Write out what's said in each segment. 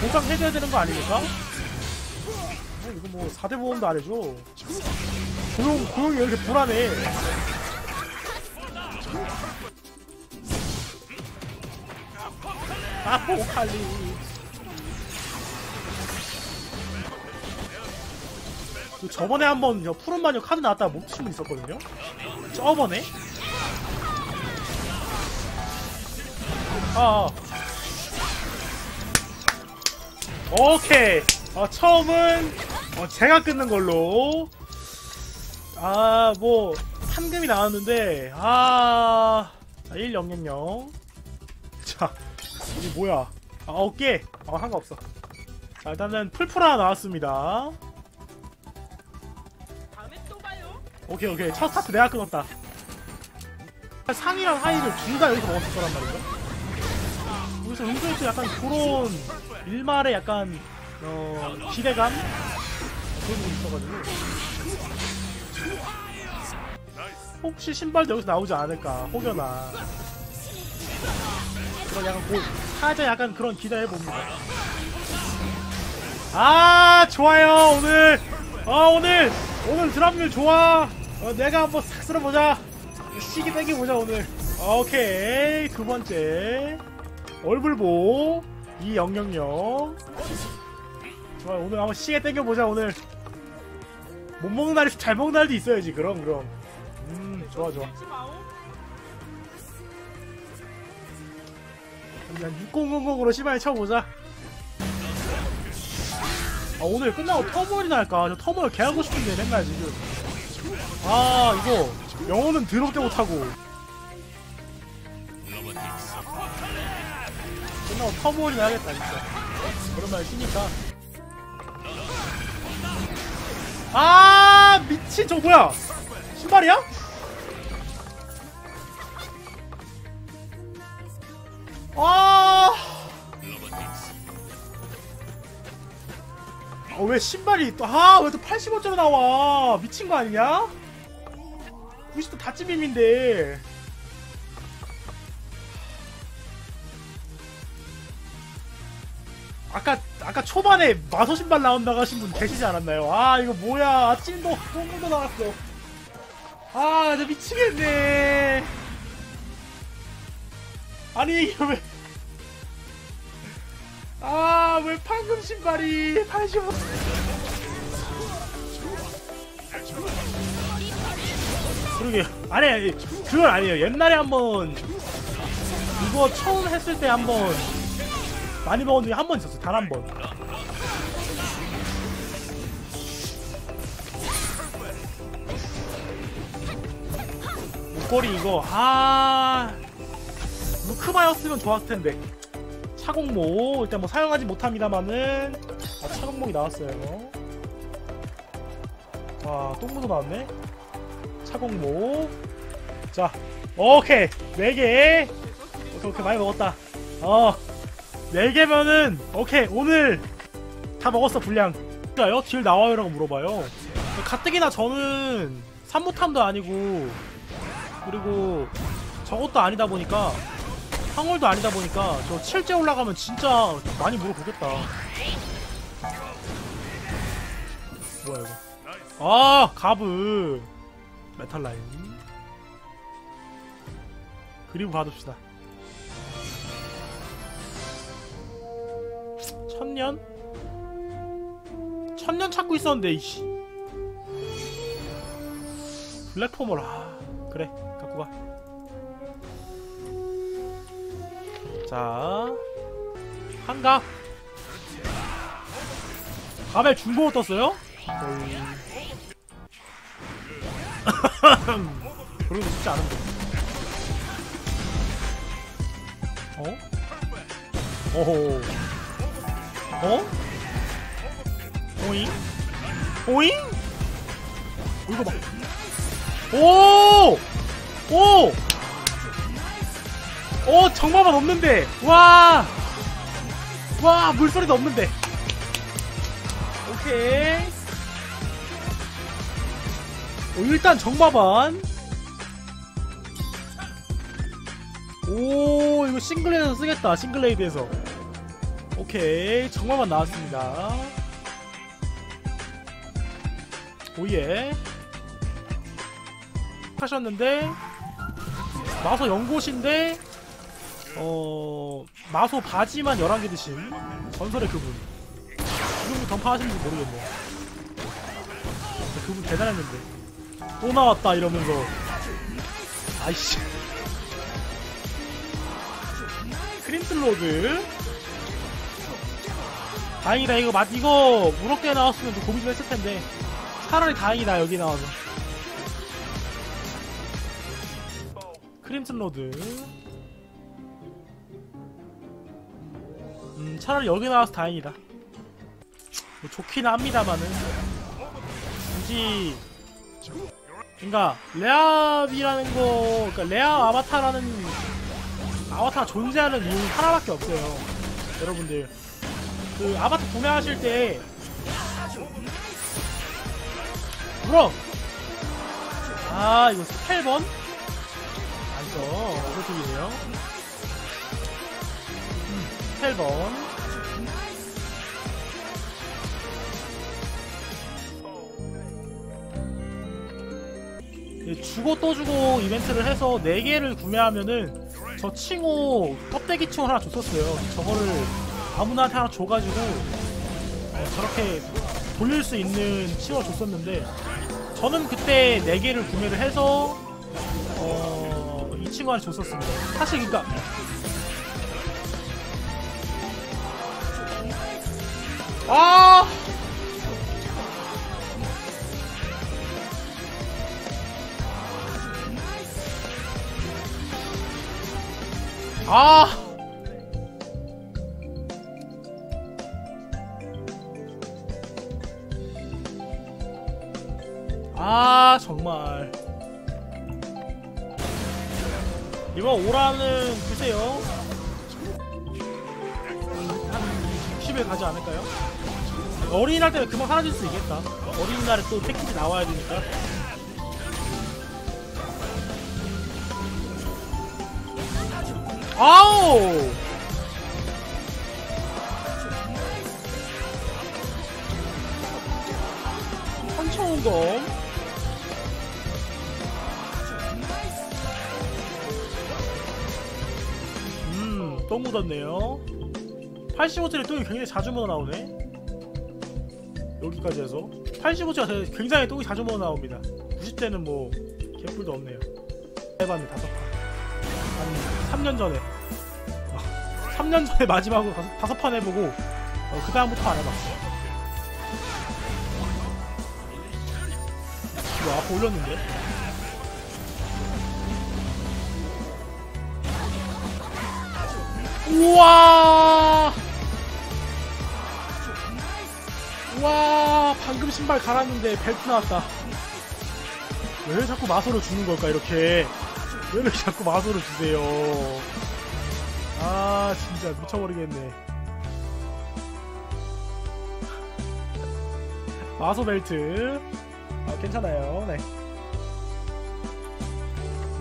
보상해줘야 되는 거 아닙니까? 어, 이거 뭐 4대 보험도 안 해줘. 고용, 고용이 왜 이렇게 불안해? 아포칼리. 그 저번에 한번 저 푸른 마녀 카드 나왔다가 못 치고 있었거든요? 저번에? 아, 아. 오케이. 어, 처음은 어, 제가 끊는 걸로. 아, 뭐 한금이 나왔는데 아, 1000. 자, 이게 뭐야? 아, 오케이. 아, 상관없어. 자, 일단은 풀풀 하나 나왔습니다. 오케이, 오케이. 첫 스타트 내가 끊었다. 상이랑 하이를 둘 다 여기서 먹었을 거란 말이죠. 여기서 은근히 또 약간 그런 일말의 약간 어 기대감? 그런 게 있어가지고. 혹시 신발도 여기서 나오지 않을까 혹여나. 그런 약간 고, 살짝 약간 그런 기대해 봅니다. 아 좋아요 오늘. 어 오늘 오늘 드랍률 좋아. 어, 내가 한번 싹 쓸어보자. 시기 땡겨보자 오늘. 오케이 두 번째 얼굴보. 2000 좋아요. 오늘 한번 시계 땡겨보자 오늘. 못 먹는 날이 잘 먹는 날도 있어야지. 그럼 그럼. 음 좋아 좋아. 그냥 6000으로 시바에 쳐보자. 아 오늘 끝나고 터멀이나 할까? 저 터멀 개하고 싶은데 맨날 지금. 아 이거 영어는 더럽게 못하고 끝나고 터멀이나 하겠다 진짜 오랜만에 쉬니까 아 미친 저 뭐야 신발이야? 아. 어, 왜 신발이 또, 아, 왜 또 85짜리 나와? 미친 거 아니냐? 90도 다찌빔인데. 아까, 아까 초반에 마소 신발 나온다고 하신 분 계시지 않았나요? 아, 이거 뭐야. 아침도, 똥도 나왔어. 아, 나 미치겠네. 아니 이게 왜? 아, 왜 방금 신발이 85? 그러게 아니 그건 아니에요. 옛날에 한번 이거 처음 했을 때 한번 많이 먹은 적이 한 번 있었어. 단 한 번. 목걸이 이거 아. 루크바였으면 좋았을 텐데. 차공모. 일단 뭐 사용하지 못합니다만은 아, 차공목이 나왔어요. 와 똥무도 나왔네. 차공모. 자 오케이. 4개. 오케이 오케이. 많이 먹었다. 어 4개면은 오케이 오늘 다 먹었어 분량. 요? 딜 나와요? 라고 물어봐요. 가뜩이나 저는 산모탐도 아니고 그리고 저것도 아니다 보니까 황홀도 아니다 보니까 저 7제 올라가면 진짜 많이 물어보겠다. 뭐야 이거? 아 가브 메탈라인. 그리고 봐둡시다 천년? 천년 찾고 있었는데 이씨 블랙포멀 아 그래 갖고 가 자, 한갑. 갑에 중보로 떴어요? 거 쉽지 않은데. 어? 어호. 어? 오잉? 오잉? 어, 이거 봐. 오! 오! 오 정마만 없는데 와! 와 물소리도 없는데 오케이 오, 일단 정마반 오 이거 싱글레이드에서 쓰겠다 싱글레이드에서 오케이 정말만 나왔습니다. 오예. 하셨는데 마소 연꽃인데 어 마소 바지만 11개 드신 전설의 그분. 이분 던파하시는지 모르겠네 그분 대단했는데. 또 나왔다 이러면서. 아이씨. 크림슬로드 다행이다. 이거 맛 이거 무럭게 나왔으면 좀 고민 좀 했을 텐데. 차라리 다행이다 여기 나와서 크림슬로드. 음 차라리 여기 나와서 다행이다. 뭐 좋긴 합니다만은. 굳이. 그니까 레아비라는 거 그니까 레아 아바타라는 아바타가 존재하는 이유 하나밖에 없어요. 여러분들 그 아바타 구매하실 때. 물어. 아 이거 스펠번? 아니죠 오버쪽이네요. 음, 스펠번. 예, 주고 또 주고 이벤트를 해서 4개를 구매하면은 저 칭호 껍데기 칭호 하나 줬었어요. 저거를 아무나한테 하나 줘가지고 어, 저렇게 돌릴 수 있는 칭호를 줬었는데 저는 그때 4개를 구매를 해서 어, 이 칭호를 줬었습니다 사실 그니까 아 아! 아, 정말. 이번 오라는 글쎄요. 한 60에 가지 않을까요? 어린이날 때문에 금방 사라질 수 있겠다. 어린이날에 또 패키지 나와야 되니까. 아우! 한청검 또 묻었네요. 85짜리 똥이 굉장히 자주 묻어 나오네. 여기까지 해서 85짜리 굉장히 똥이 자주 묻어 나옵니다. 90대는 뭐 개뿔도 없네요. 해봤는데 다섯 판. 한 3년 전에. 3년 전에 마지막으로 다섯, 다섯 판 해보고 어, 그 다음부터 안 해봤어. 이거 앞에 올렸는데? 우와! 우와! 방금 신발 갈았는데 벨트 나왔다. 왜 자꾸 마소를 주는 걸까, 이렇게. 왜 이렇게 자꾸 마소를 주세요. 아, 진짜 미쳐버리겠네. 마소 벨트. 아, 괜찮아요. 네.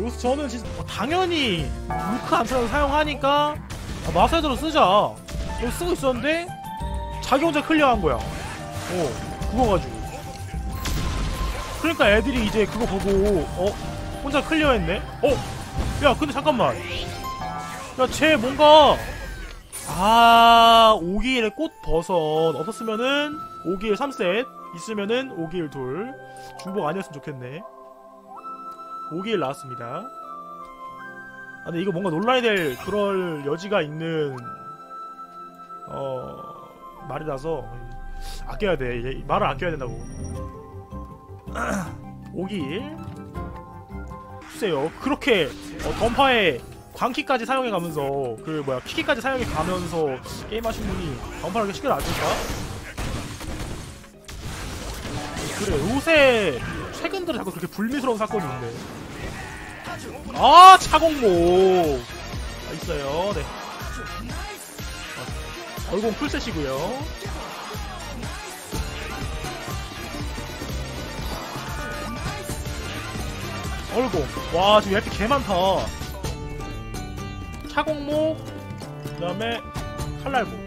여기서 저는 진짜 어, 당연히 루크 암살을 사용하니까 아, 마사이드로 쓰자. 이거 쓰고 있었는데 자기 혼자 클리어한 거야. 어, 그거 가지고. 그러니까 애들이 이제 그거 보고 어 혼자 클리어했네. 어, 야 근데 잠깐만. 야 쟤 뭔가 아 오기일의 꽃 버섯 없었으면은 오기일 3셋 있으면은 오기일 둘 중복 아니었으면 좋겠네. 5기일 나왔습니다. 아, 근데 이거 뭔가 논란이 될 그럴 여지가 있는 어 말이라서 아껴야 돼. 말을 아껴야 된다고. 5기일 글쎄요. 그렇게 어, 던파에 광키까지 사용해 가면서 그 뭐야 키키까지 사용해 가면서 게임하신 분이 던파를 이렇게 쉽게 놔줄까? 그래 요새 최근 들어 자꾸 그렇게 불미스러운 사건이 있는데 아 차공모. 아, 있어요. 네. 어, 얼공 풀셋이고요. 얼공. 와 지금 얇게 개 많다. 차공모 그 다음에 칼날공